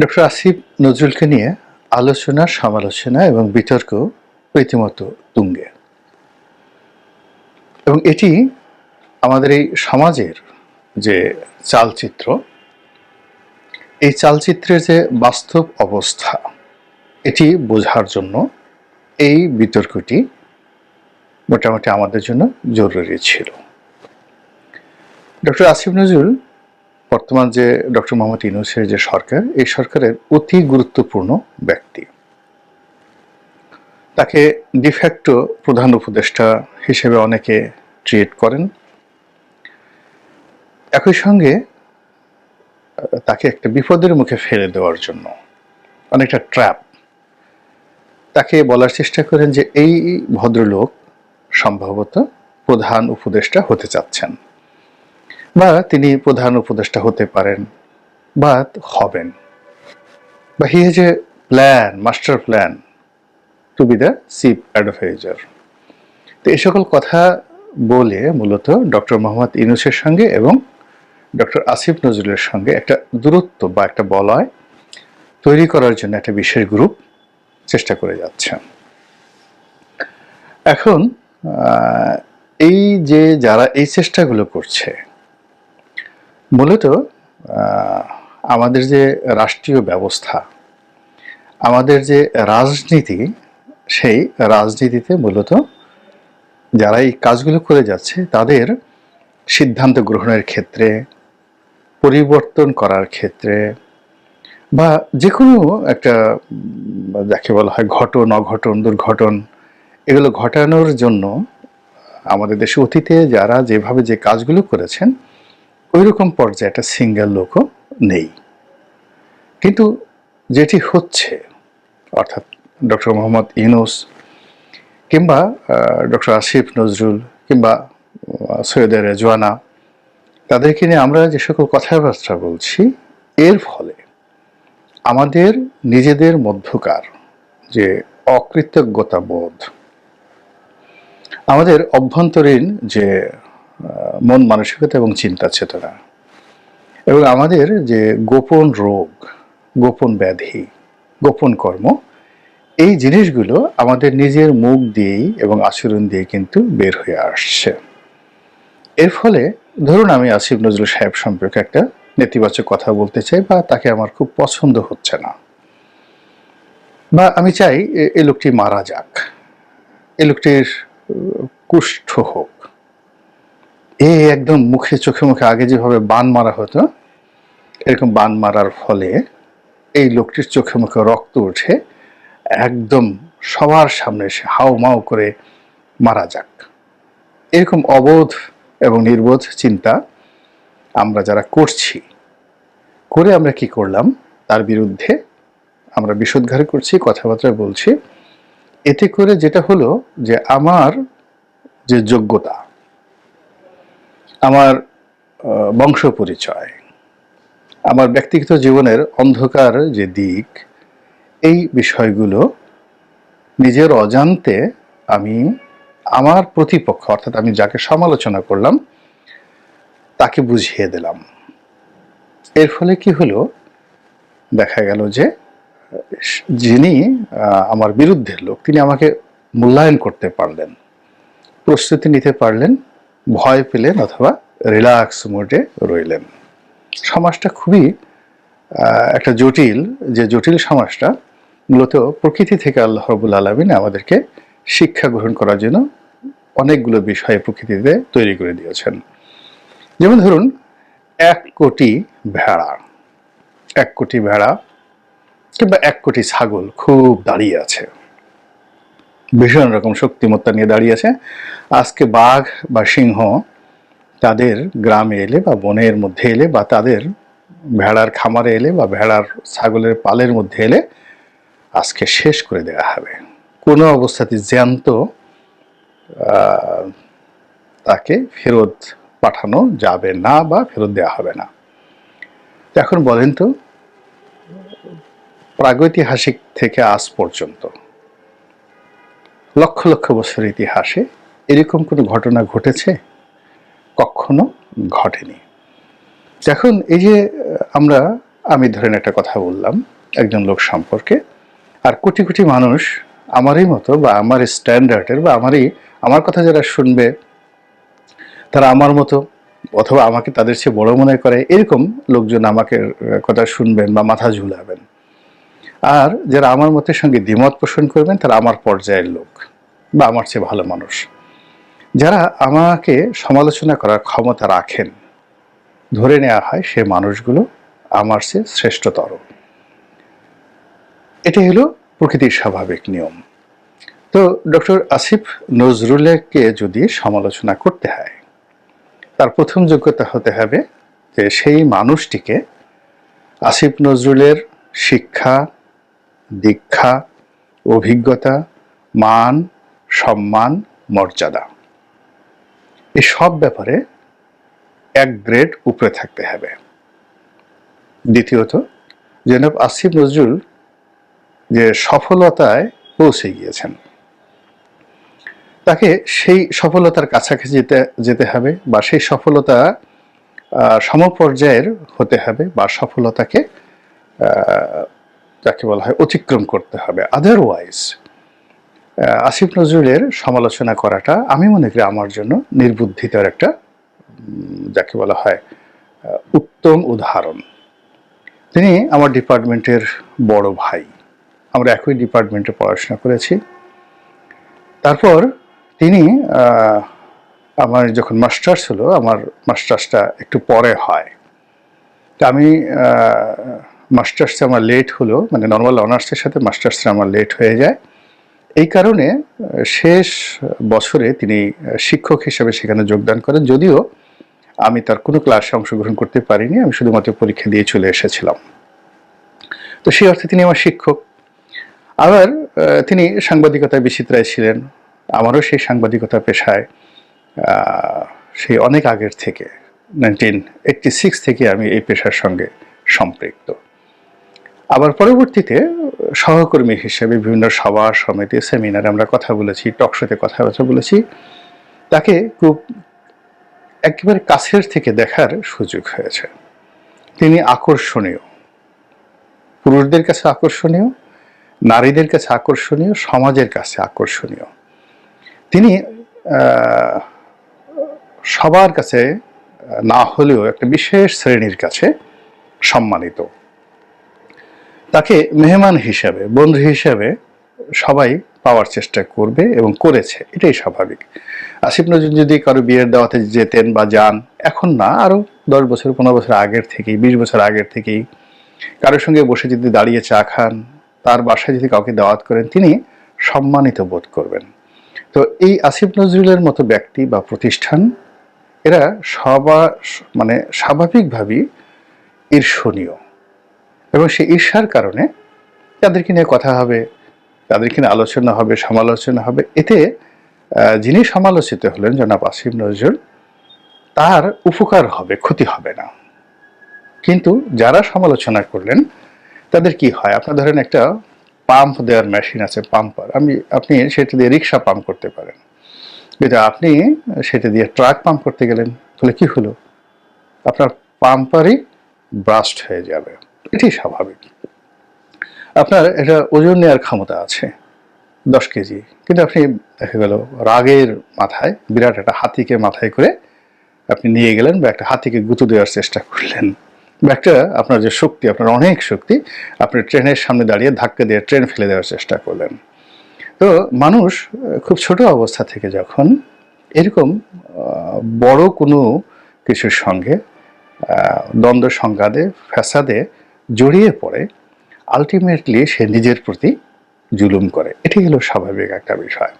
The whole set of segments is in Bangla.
ডক্টর আসিফ নজরুলকে নিয়ে আলোচনা, সমালোচনা এবং বিতর্ক রীতিমতো তুঙ্গে। এবং এটি আমাদের এই সমাজের যে চালচিত্র, এই চালচিত্রের যে বাস্তব অবস্থা, এটি বোঝার জন্য এই বিতর্কটি মোটামুটি আমাদের জন্য জরুরি ছিল। ডক্টর আসিফ নজরুল বর্তমান যে ডক্টর মোহাম্মদ ইউনুসের যে সরকার, এই সরকারের অতি গুরুত্বপূর্ণ ব্যক্তি। তাকে ডিফ্যাক্টো প্রধান উপদেষ্টা হিসেবে অনেকে ট্রিট করেন। একই সঙ্গে, তাকে একটা বিপদের মুখে ফেলে দেওয়ার জন্য অনেকটা ট্র্যাপ তাকে বলার চেষ্টা করেন যে, এই ভদ্রলোক সম্ভবত প্রধান উপদেষ্টা হতে চাচ্ছেন। বা তিনি প্রধান উপদেষ্টা হতে পারেন বা হবেন। বা he has a plan master plan to be the chief adviser তো এই সকল কথা বলে মূলত ডক্টর মোহাম্মদ ইনুসের সঙ্গে এবং ডক্টর আসিফ নজরুলের সঙ্গে একটা দূরত্ব বা একটা বলয় তৈরি করার জন্য একটা বিশেষ গ্রুপ চেষ্টা করে যাচ্ছে। এখন এই যে যারা এই চেষ্টাগুলো করছে মূলত আমাদের যে রাষ্ট্রীয় ব্যবস্থা, আমাদের যে রাজনীতি, সেই রাজনীতিতে মূলত যারা এই কাজগুলো করে যাচ্ছে, তাদের সিদ্ধান্ত গ্রহণের ক্ষেত্রে, পরিবর্তন করার ক্ষেত্রে, বা যে কোনো একটা যাকে বলা হয় ঘটন, অঘটন, দুর্ঘটন, এগুলো ঘটানোর জন্য আমাদের দেশে অতীতে যারা যেভাবে যে কাজগুলো করেছেন ওই রকম পর্যায়ে একটা সিঙ্গেল লোকও নেই। কিন্তু যেটি হচ্ছে, অর্থাৎ ডক্টর মোহাম্মদ ইউনুস কিংবা ডক্টর আসিফ নজরুল কিংবা সৈয়দ রেজওয়ানা, তাদেরকে নিয়ে আমরা যে সকল কথাবার্তা বলছি, এর ফলে আমাদের নিজেদের মধ্যকার যে অকৃতজ্ঞতা বোধ আমাদের অভ্যন্তরীণ যে মন মানসিকতা এবং চিন্তা চেতনা। এবং আমাদের যে গোপন রোগ, গোপন ব্যাধি, গোপন কর্ম, এই জিনিসগুলো আমাদের নিজের মুখ দিয়েই এবং আচরণ দিয়ে কিন্তু বের হয়ে আসছে। এর ফলে ধরুন আমি আসিফ নজরুল সাহেব সম্পর্কে একটা নেতিবাচক কথা বলতে চাই বা তাকে আমার খুব পছন্দ হচ্ছে না। বা আমি চাই এ- লোকটি মারা যাক, এ লোকটির কুষ্ঠ হোক। এ একদম মুখে চোখে মুখে আগে যেভাবে বান মারা হতো, এরকম বান মারার ফলে এই লোকটির চোখে মুখে রক্ত উঠে একদম সবার সামনে এসে হাউ মাউ করে মারা যাক। এরকম অবোধ এবং নির্বোধ চিন্তা আমরা যারা করছি, করে আমরা কি করলাম? তার বিরুদ্ধে আমরা বিষোদ্গার করছি কথাবার্তা বলছি। এতে করে যেটা হলো যে আমার যে যোগ্যতা আমার বংশ পরিচয় আমার ব্যক্তিগত জীবনের অন্ধকার যে দিক, এই বিষয়গুলো নিজের অজান্তে আমি আমার প্রতিপক্ষ, অর্থাৎ আমি যাকে সমালোচনা করলাম, তাকে বুঝিয়ে দিলাম। এর ফলে কি হলো? দেখা গেল যে, যিনি আমার বিরুদ্ধের লোক, তিনি আমাকে মূল্যায়ন করতে পারলেন, প্রস্তুতি নিতে পারলেন ভয় পেলেন অথবা রিল্যাক্স মোডে রইলেন। সমাজটা খুবই একটা জটিল, যে জটিল সমাজটা মূলত প্রকৃতি থেকে আল্লাহ রবুল আলমিন আমাদেরকে শিক্ষা গ্রহণ করার জন্য অনেকগুলো বিষয়ে প্রকৃতিতে তৈরি করে দিয়েছেন। যেমন ধরুন, এক কোটি ভেড়া, এক কোটি ভেড়া কিংবা এক কোটি ছাগল খুব দাঁড়িয়ে আছে। ভীষণ রকম শক্তিমত্তা নিয়ে দাঁড়িয়ে আছে। আজকে বাঘ বা সিংহ তাদের গ্রামে এলে বা বনের মধ্যে এলে বা তাদের ভেড়ার খামারে এলে বা ভেড়ার ছাগলের পালের মধ্যে এলে আজকে শেষ করে দেওয়া হবে। কোনো অবস্থাতে জ্যান্ত তাকে ফেরত পাঠানো যাবে না বা ফেরত দেওয়া হবে না। এখন বলেন তো, প্রাগৈতিহাসিক থেকে আজ পর্যন্ত লক্ষ লক্ষ বছর ইতিহাসে এরকম কোনো ঘটনা ঘটেছে? কখনো ঘটেনি। এখন এই যে, আমরা, আমি ধরেন একটা কথা বললাম একজন লোক সম্পর্কে, আর কোটি কোটি মানুষ আমারই মতো বা আমার স্ট্যান্ডার্ডের বা আমারই, আমার কথা যারা শুনবে, তারা আমার মতো অথবা আমাকে তাদের চেয়ে বড় মনে করে, এরকম লোকজন আমাকে কথা শুনবেন বা মাথা ঝুলাবেন। আর যারা আমার মতের সঙ্গে দ্বিমত পোষণ করবেন, তারা আমার পর্যায়ের লোক। বা আমার চেয়ে ভালো মানুষ। যারা আমাকে সমালোচনা করার ক্ষমতা রাখেন, ধরে নেওয়া হয় সে মানুষগুলো আমার চেয়ে শ্রেষ্ঠতর। এটা হলো প্রকৃতির স্বাভাবিক নিয়ম। তো ডক্টর আসিফ নজরুলকে যদি সমালোচনা করতে হয়, তার প্রথম যোগ্যতা হতে হবে যে সেই মানুষটিকে আসিফ নজরুলের শিক্ষা, দীক্ষা, অভিজ্ঞতা, মান সম্মান, মর্যাদা। এই সব ব্যাপারে এক গ্রেড উপরে থাকতে হবে। দ্বিতীয়ত, জনাব আসিফ নজরুল যে সফলতায় পৌঁছে গিয়েছেন, তাকে সেই সফলতার কাছাকাছি যেতে যেতে হবে বা সেই সফলতা সমপর্যায়ের হতে হবে বা সফলতাকে যাকে বলা হয় অতিক্রম করতে হবে। আদারওয়াইজ আসিফ নজরুলের সমালোচনা করাটা আমি মনে করি আমার জন্য নির্বুদ্ধিতার একটা যাকে বলা হয় উত্তম উদাহরণ। তিনি আমার ডিপার্টমেন্টের বড় ভাই। আমরা একই ডিপার্টমেন্টে পড়াশোনা করেছি। তারপর তিনি আমার যখন মাস্টার্স হলো, আমার মাস্টার্সটা একটু পরে হয়। তা আমি মাস্টার্সে আমার লেট হলো মানে নর্মাল অনার্সের সাথে মাস্টার্সে আমার লেট হয়ে যায়। এই কারণে শেষ বছরে তিনি শিক্ষক হিসেবে সেখানে যোগদান করেন। যদিও আমি তার কোনো ক্লাসে অংশগ্রহণ করতে পারিনি, আমি শুধুমাত্র পরীক্ষা দিয়ে চলে এসেছিলাম। তো সেই অর্থে তিনি আমার শিক্ষক। আবার তিনি সাংবাদিকতায় বিচিত্রায় ছিলেন। আমারও সেই সাংবাদিকতা পেশায় সেই অনেক আগের থেকে নাইনটিন এইটটি সিক্স থেকে আমি এই পেশার সঙ্গে সম্পৃক্ত। আবার পরবর্তীতে সহকর্মী হিসেবে বিভিন্ন সভা সমিতি, সেমিনারে আমরা কথা বলেছি টকশোতে কথা কথা বলেছি তাকে খুব একেবারে কাছের থেকে দেখার সুযোগ হয়েছে। তিনি আকর্ষণীয়। পুরুষদের কাছে আকর্ষণীয়, নারীদের কাছে আকর্ষণীয়, সমাজের কাছে আকর্ষণীয়। তিনি সবার কাছে না হলেও একটা বিশেষ শ্রেণির কাছে সম্মানিত। তাকে মেহমান হিসাবে, বন্ধু হিসাবে সবাই পাওয়ার চেষ্টা করবে এবং করেছে, এটাই স্বাভাবিক। আসিফ নজরুল যদি কারও বিয়ের দাওয়াতে যেতেন বা যান, এখন না আরও দশ বছর, পনেরো বছর আগের থেকেই, বিশ বছর আগের থেকেই কারোর সঙ্গে বসে যদি দাঁড়িয়ে চা খান, তার বাসায় যদি কাউকে দাওয়াত করেন, তিনি সম্মানিত বোধ করবেন। তো এই আসিফ নজরুলের মতো ব্যক্তি বা প্রতিষ্ঠান, এরা সবা মানে স্বাভাবিকভাবেই ঈর্ষণীয়। এবং সেই ঈর্ষার কারণে তাদেরকে নিয়ে কথা হবে, তাদেরকে নিয়ে আলোচনা হবে, সমালোচনা হবে। এতে যিনি সমালোচিত হলেন জনাব আসিফ নজরুল, তার উপকার হবে, ক্ষতি হবে না। কিন্তু যারা সমালোচনা করলেন, তাদের কি হয়? আপনার ধরেন একটা পাম্প দেওয়ার মেশিন আছে পাম্পার আমি, আপনি সেটা দিয়ে রিক্সা পাম্প করতে পারেন। কিন্তু আপনি সেটা দিয়ে ট্রাক পাম্প করতে গেলেন, তাহলে কি হলো? আপনার পাম্পারই ব্রাস্ট হয়ে যাবে। এটি স্বাভাবিক। আপনার এটা ওজন নেওয়ার ক্ষমতা আছে, দশ কেজি। কিন্তু আপনি, দেখা গেল, রাগের মাথায়, বিরাট একটা হাতিকে মাথায় করে আপনি নিয়ে গেলেন বা একটা হাতিকে গুঁতো দেওয়ার চেষ্টা করলেন। বা একটা আপনার যে শক্তি, আপনার অনেক শক্তি, আপনি ট্রেনের সামনে দাঁড়িয়ে ধাক্কা দিয়ে ট্রেন ফেলে দেওয়ার চেষ্টা করলেন। তো মানুষ, খুব ছোট অবস্থা থেকে যখন এরকম বড় কোনো কিছুর সঙ্গে দ্বন্দ্ব, সংঘাতে, ফ্যাসাদে জড়িয়ে পড়ে আলটিমেটলি সে নিজের প্রতি জুলুম করে। এটি হলো স্বাভাবিক একটা বিষয়।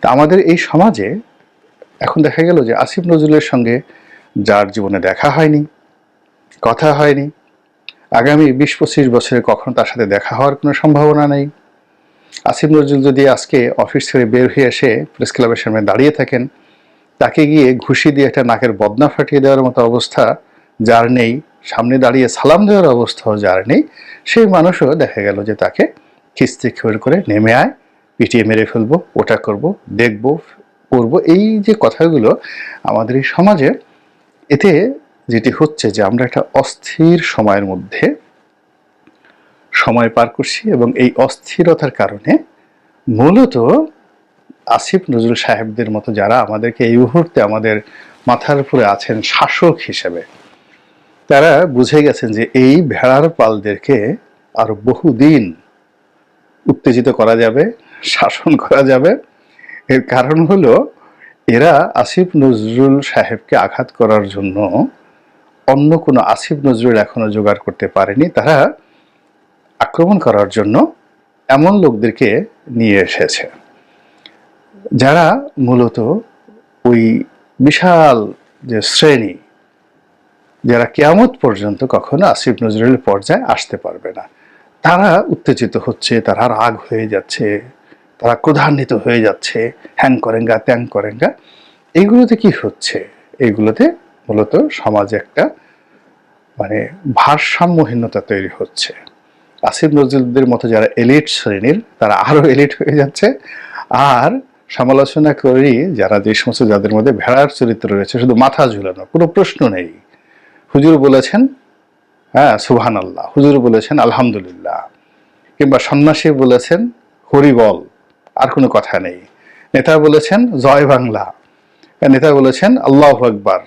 তা আমাদের এই সমাজে এখন দেখা গেল যে আসিফ নজরুলের সঙ্গে যার জীবনে দেখা হয়নি, কথা হয়নি, আগামী বিশ পঁচিশ বছরে কখনো তার সাথে দেখা হওয়ার কোনো সম্ভাবনা নেই। আসিফ নজরুল যদি আজকে অফিস ছেড়ে বের হয়ে এসে প্রেস ক্লাবের সামনে দাঁড়িয়ে থাকেন, তাকে গিয়ে ঘুষি দিয়ে একটা নাকের বদনা ফাটিয়ে দেওয়ার মতো অবস্থা যার নেই সামনে দাঁড়িয়ে সালাম দেওয়ার অবস্থাও যার নেই, সেই মানুষও দেখা গেল যে তাকে খিস্তি খেয়ে করে নেমে আয়, পিটিয়ে মেরে ফেলব, ওটা করব, দেখব করব এই যে কথাগুলো আমাদের এই সমাজে, এতে যেটি হচ্ছে যে আমরা একটা অস্থির সময়ের মধ্যে সময় পার করছি এবং এই অস্থিরতার কারণে মূলত আসিফ নজরুল সাহেবদের মতো যারা আমাদেরকে এই মুহূর্তে আমাদের মাথার উপরে আছেন শাসক হিসেবে তারা বুঝে গেছেন যে এই ভেড়ার পালদেরকে আরও বহুদিন উত্তেজিত করা যাবে, শাসন করা যাবে। এর কারণ হলো, এরা আসিফ নজরুল সাহেবকে আঘাত করার জন্য অন্য কোনো আসিফ নজরুল এখনও জোগাড় করতে পারেনি। তারা আক্রমণ করার জন্য এমন লোকদেরকে নিয়ে এসেছে, যারা মূলত ওই বিশাল যে শ্রেণি যারা কেয়ামত পর্যন্ত কখনো আসিফ নজরুলের পর্যায়ে আসতে পারবে না। তারা উত্তেজিত হচ্ছে, তারা রাগ হয়ে যাচ্ছে, তারা ক্রোধান্বিত হয়ে যাচ্ছে, হ্যাং করেঙ্গা, ত্যাং করেঙ্গা। এইগুলোতে কি হচ্ছে? এইগুলোতে মূলত সমাজে একটা মানে ভারসাম্যহীনতা তৈরি হচ্ছে। আসিফ নজরুলদের মতো যারা এলিট শ্রেণির, তারা আরও এলিট হয়ে যাচ্ছে। আর সমালোচনা করি যারা যে সমস্ত যাদের মধ্যে ভেড়ার চরিত্র রয়েছে, শুধু মাথা ঝুলানো, কোনো প্রশ্ন নেই। হুজুর বলেছেন হ্যাঁ সুহান আল্লাহ হুজুর বলেছেন, আলহামদুলিল্লাহ। কিংবা সন্ন্যাসী বলেছেন হরিবল আর কোনো কথা নেই। নেতা বলেছেন, জয় বাংলা। নেতা বলেছেন, আল্লাহ আকবার,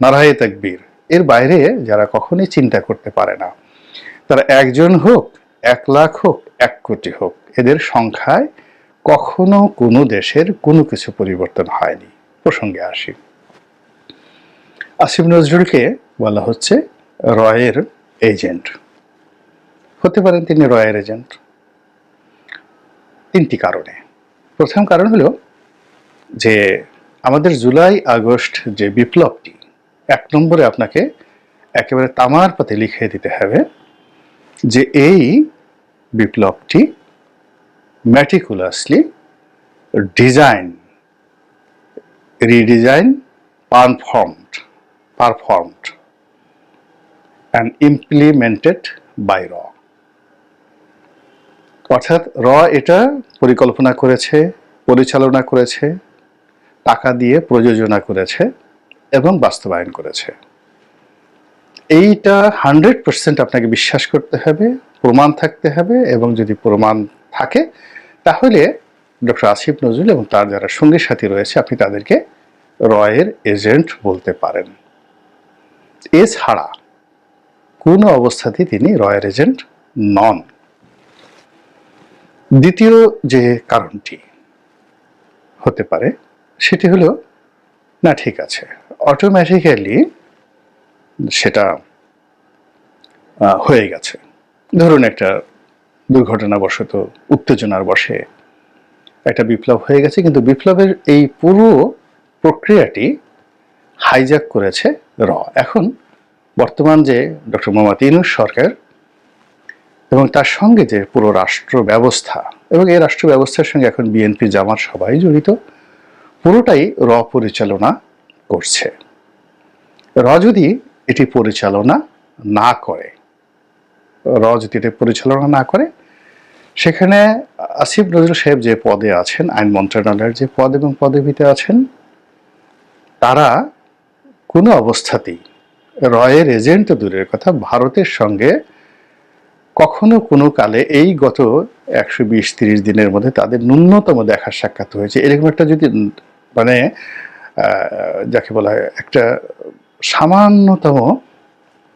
নারায় তাকবীর। এর বাইরে যারা কখনই চিন্তা করতে পারে না। তারা একজন হোক, এক লাখ হোক, এক কোটি হোক, এদের সংখ্যায় কখনো কোনো দেশের কোনো কিছু পরিবর্তন হয়নি। প্রসঙ্গে আসি। আসিফ নজরুলকে বলা হচ্ছে রয়ের এজেন্ট। হতে পারেন তিনি রয়ের এজেন্ট। তিনটি কারণে। প্রথম কারণ হলো যে আমাদের জুলাই আগস্ট যে বিপ্লবটি, এক নম্বরে আপনাকে একেবারে তামার পাতে লিখে দিতে হবে যে এই বিপ্লবটি meticulously design redesign performed performed and implemented by র অর্থাৎ র এটা পরিকল্পনা করেছে, পরিচালনা করেছে, টাকা দিয়ে প্রযোজনা করেছে এবং বাস্তবায়ন করেছে। এইটা হান্ড্রেড পার্সেন্ট আপনাকে বিশ্বাস করতে হবে, প্রমাণ থাকতে হবে এবং যদি প্রমাণ থাকে, তাহলে ডক্টর আসিফ নজরুল এবং তার যারা সঙ্গী সাথী রয়েছে, আপনি তাদেরকে রয়ের এজেন্ট বলতে পারেন। এছাড়া কোনো অবস্থাতেই তিনি রয়্যাল এজেন্ট নন। দ্বিতীয় যে কারণটি হতে পারে, সেটি হলো, না, ঠিক আছে অটোমেটিক্যালি সেটা হয়ে গেছে। ধরুন একটা দুর্ঘটনাবশত উত্তেজনার বসে একটা বিপ্লব হয়ে গেছে, কিন্তু বিপ্লবের এই পুরো প্রক্রিয়াটি হাইজ্যাক করেছে র। এখন বর্তমান যে ডক্টর মোহাম্মদ ইনুস সরকার এবং তার সঙ্গে যে পুরো রাষ্ট্র ব্যবস্থা এবং এই রাষ্ট্র ব্যবস্থার সঙ্গে এখন বিএনপি জামাত সবাই জড়িত, পুরোটাই র পরিচালনা করছে। র যদি এটি পরিচালনা না করে, র যদি এটি পরিচালনা না করে, সেখানে আসিফ নজরুল সাহেব যে পদে আছেন, আইন মন্ত্রণালয়ের যে পদ এবং পদবিতে আছেন, তারা কোনো অবস্থাতেই রয়ের এজেন্ট দূরের কথা ভারতের সঙ্গে কখনো কোনো কালে এই গত একশো বিশ তিরিশ দিনের মধ্যে তাদের ন্যূনতম দেখার সাক্ষাৎ হয়েছে। এরকম একটা যদি মানে যাকে বলা হয় একটা সামান্যতম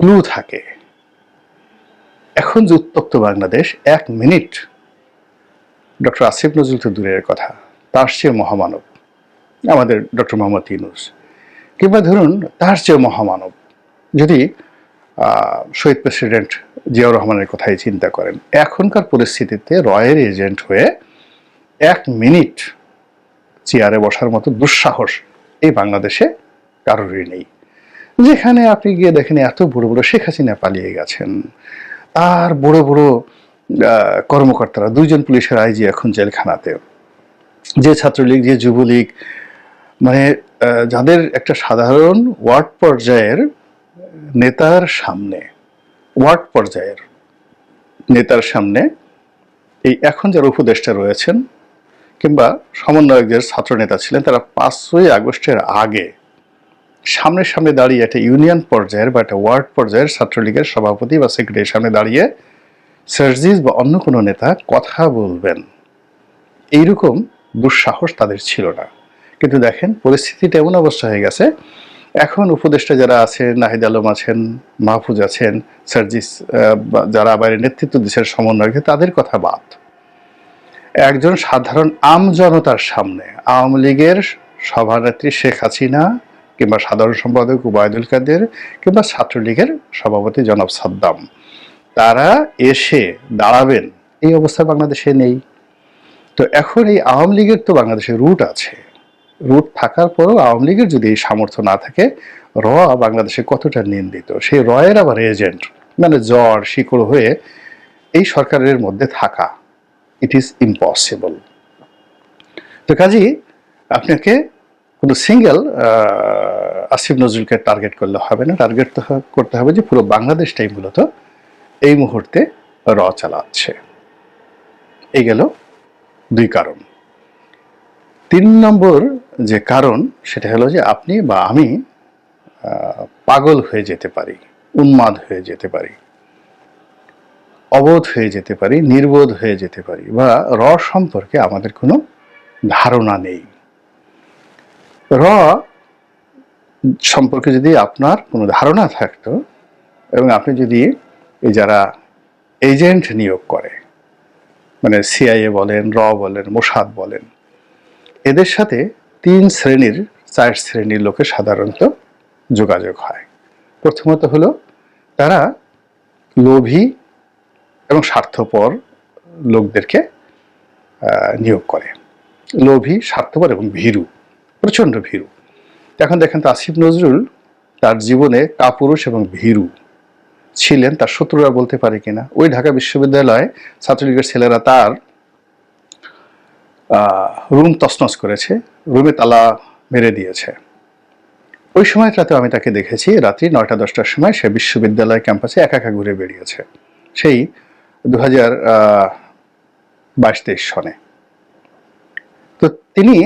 ক্লু থাকে। এখন যে উত্তপ্ত বাংলাদেশ এক মিনিট ডক্টর আসিফ নজরুল তো দূরের কথা, তার চেয়ে মহামানব। আমাদের ডক্টর মোহাম্মদ ইউনুস। কিংবা ধরুন, তার চেয়ে মহামানব। যদি শহীদ প্রেসিডেন্ট জিয়াউর রহমানের কথাই চিন্তা করেন, এখনকার পরিস্থিতিতে রয়ের এজেন্ট হয়ে এক মিনিট চেয়ারে বসার মতো দুঃসাহস এই বাংলাদেশে কারোরই নেই। যেখানে আপনি গিয়ে দেখেন, এত বড় বড় শেখ হাসিনা পালিয়ে গেছেন, আর বড় বড় কর্মকর্তারা, দুইজন পুলিশের আইজি এখন জেলখানাতে। যে ছাত্রলীগ, যে যুবলীগ মানে যাদের একটা সাধারণ ওয়ার্ড পর্যায়ের নেতার সামনে, ওয়ার্ড পর্যায়ের নেতার সামনে এই এখন যারা উপদেষ্টা রয়েছেন কিংবা সমন্বয়ক যে ছাত্র নেতা ছিলেন, তারা পাঁচই আগস্টের আগে সামনে সামনে দাঁড়িয়ে একটা ইউনিয়ন পর্যায়ের বা একটা ওয়ার্ড পর্যায়ের ছাত্রলীগের সভাপতি বা সেক্রেটারির সামনে দাঁড়িয়ে সার্জিস বা অন্য কোনো নেতা কথা বলবেন। এইরকম দুঃসাহস তাদের ছিল না। কিন্তু দেখেন পরিস্থিতিটা এমন অবস্থা হয়ে গেছে। এখন উপদেষ্টা যারা আছেন, নাহিদ আলম আছেন, মাহফুজ আছেন, সার্জিস যারা বাইরে নেতৃত্ব দিচ্ছেন, সমন্বয়কে, তাদের কথা বাদ। একজন সাধারণ আম জনতার সামনে আওয়ামী লীগের সভানেত্রী শেখ হাসিনা কিংবা সাধারণ সম্পাদক উবায়দুল কাদের কিংবা ছাত্রলীগের সভাপতি জনাব সাদ্দাম, তারা এসে দাঁড়াবেন। এই অবস্থা বাংলাদেশে নেই। তো এখন এই আওয়ামী লীগের তো বাংলাদেশে রুট আছে। রুট থাকার পরও আওয়ামী লীগের যদি এই সামর্থ্য না থাকে, র বাংলাদেশে কতটা নিন্দিত? সেই রয়ের আবার এজেন্ট মানে জ্বর, শিকড় হয়ে এই সরকারের মধ্যে থাকা ইট ইজ ইম্পসিবল তো কাজী, আপনাকে কোনো সিঙ্গেল আসিফ নজরুলকে টার্গেট করলে হবে না। টার্গেট তো করতে হবে যে পুরো বাংলাদেশটাই মূলত এই মুহূর্তে র চালাচ্ছে। এই গেল দুই কারণ। তিন নম্বর যে কারণ, সেটা হলো যে আপনি বা আমি পাগল হয়ে যেতে পারি, উন্মাদ হয়ে যেতে পারি, অবোধ হয়ে যেতে পারি, নির্বোধ হয়ে যেতে পারি বা র সম্পর্কে আমাদের কোনো ধারণা নেই। র সম্পর্কে যদি আপনার কোনো ধারণা থাকতো এবং আপনি যদি এই যারা এজেন্ট নিয়োগ করে মানে সিআইএ বলেন, র বলেন, মোসাদ বলেন এদের সাথে তিন শ্রেণির, চার শ্রেণির লোকের সাধারণত যোগাযোগ হয়। প্রথমত হলো তারা লোভী এবং স্বার্থপর লোকদেরকে নিয়োগ করে। লোভী, স্বার্থপর এবং ভীরু, প্রচণ্ড ভীরু। এখন দেখেন আসিফ নজরুল তার জীবনে কাপুরুষ এবং ভীরু ছিলেন, তার শত্রুরা বলতে পারে কিনা। ওই ঢাকা বিশ্ববিদ্যালয়ে ছাত্রলীগের ছেলেরা তার রুম তছনছ করেছে, রুমে তালা মেরে দিয়েছে। ওই সময় সময়টাতে আমি তাকে দেখেছি, রাত্রি নয়টা, দশটার সময় সে বিশ্ববিদ্যালয় ক্যাম্পাসে একা একা ঘুরে বেরিয়েছে সেই দু হাজার বাইশ, তেইশ সনে। তো তিনি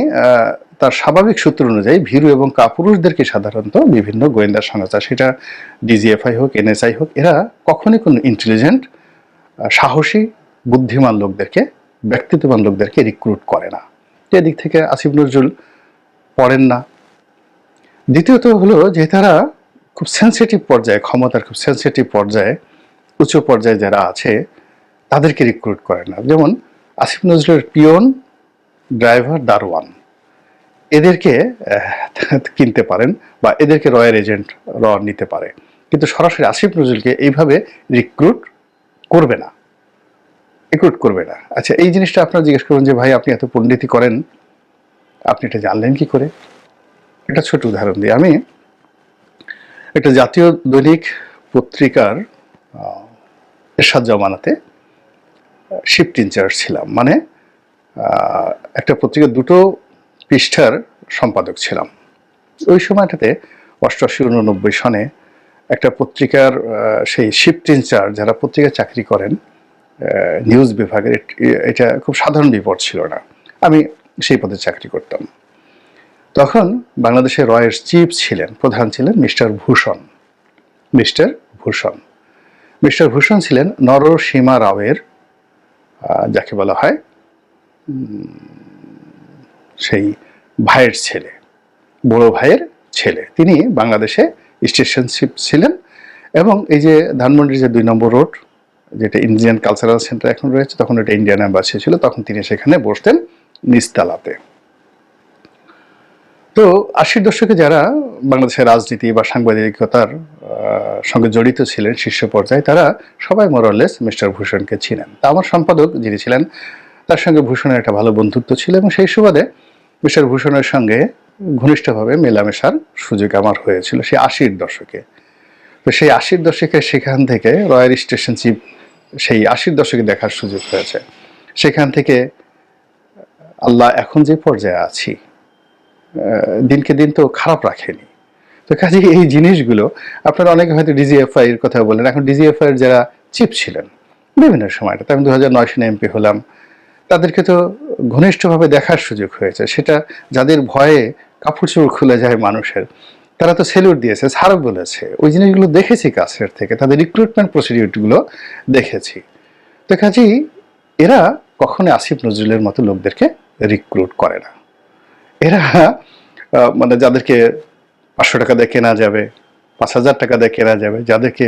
তার স্বাভাবিক সূত্র অনুযায়ী ভীরু এবং কাপুরুষদেরকে সাধারণত বিভিন্ন গোয়েন্দা সংস্থা, সেটা ডিজিএফআই হোক, এনএসআই হোক, এরা কখনই কোনো ইন্টেলিজেন্ট সাহসী, বুদ্ধিমান লোকদেরকে ব্যক্তিত্ববান লোকদেরকে রিক্রুট করে না। এদিক থেকে আসিফ নজরুল পড়েন না। দ্বিতীয়ত হলো যে তারা খুব সেন্সিটিভ পর্যায়ে, ক্ষমতার খুব সেন্সিটিভ পর্যায়ে, উচ্চ পর্যায়ে যারা আছে, তাদেরকে রিক্রুট করে না। যেমন আসিফ নজরুলের পিয়ন ড্রাইভার দারোয়ান। এদেরকে কিনতে পারেন বা এদেরকে রয়্যাল এজেন্ট র নিতে পারে। কিন্তু সরাসরি আসিফ নজরুলকে এইভাবে রিক্রুট করবে না। রিক্রুট করবে না। আচ্ছা এই জিনিসটা আপনারা জিজ্ঞেস করবেন যে, ভাই, আপনি এত পণ্ডিতি করেন, আপনি এটা জানলেন কি করে? একটা ছোট উদাহরণ দিই আমি। একটা জাতীয় দৈনিক পত্রিকার এরশাদ জমানাতে শিফট ইনচার্জ ছিলাম। মানে একটা পত্রিকার দুটো পৃষ্ঠার সম্পাদক ছিলাম। ওই সময়টাতে অষ্টআশি উননব্বই সনে একটা পত্রিকার সেই শিফট ইনচার্জ যারা পত্রিকায় চাকরি করেন নিউজ বিভাগের এটা খুব সাধারণ বিপদ ছিল না। আমি সেই পদে চাকরি করতাম। তখন বাংলাদেশের রয়ের চিফ ছিলেন, প্রধান ছিলেন mister Bhushan. Mister Bhushan. Mister Bhushan ছিলেন নরসীমা রাওয়ের যাকে বলা হয় সেই ভাইয়ের ছেলে, বড় ভাইয়ের ছেলে। তিনি বাংলাদেশে স্টেশনশিপ ছিলেন এবং এই যে ধানমন্ডির যে দুই নম্বর রোড যেটা ইন্ডিয়ান কালচারাল সেন্টার এখন রয়েছে, তখন এটা ইন্ডিয়ান অ্যাম্বাসি ছিল, তখন তিনি সেখানে বসতেন নিস্তালাতে। তো আশির দশকে যারা বাংলাদেশের রাজনীতি বা সাংবাদিকতার সঙ্গে জড়িত ছিলেন শীর্ষ পর্যায়ে, তারা সবাই মোরলেস মিস্টার ভূষণকে ছিলেন তা আমার সম্পাদক যিনি ছিলেন, তার সঙ্গে ভূষণের একটা ভালো বন্ধুত্ব ছিল এবং সেই সুবাদে মিস্টার ভূষণের সঙ্গে ঘনিষ্ঠভাবে মেলামেশার সুযোগ আমার হয়েছিল সেই আশির দশকে। তো সেই আশির দশকে সেখান থেকে রয়্যাল স্টেশনশিপ সেই আশির দশকে দেখার সুযোগ হয়েছে। সেখান থেকে আল্লাহ এখন যে পর্যায়ে আছি দিনকে দিন তো খারাপ রাখেনি। তো কাজে এই জিনিসগুলো, আপনারা অনেকে হয়তো ডিজিএফআই এর কথা বলেন এখন ডিজিএফআই এর যারা চিফ ছিলেন, বিভিন্ন সময়টা আমি দু হাজার সনে এমপি হলাম, তাদেরকে তো ঘনিষ্ঠভাবে দেখার সুযোগ হয়েছে। সেটা যাদের ভয়ে কাপড় চোপড় খুলে যায় মানুষের তারা তো সেলুট দিয়েছে, স্মারক বলেছে। ওই জিনিসগুলো দেখেছি কাছের থেকে, তাদের রিক্রুটমেন্ট প্রসিডিউরগুলো দেখেছি। তো কাজেই এরা কখনো আসিফ নজরুলের মতো লোকদেরকে রিক্রুট করে না। এরা মানে যাদেরকে পাঁচশো টাকা দিয়ে কেনা যাবে, পাঁচ হাজার টাকা দিয়ে কেনা যাবে, যাদেরকে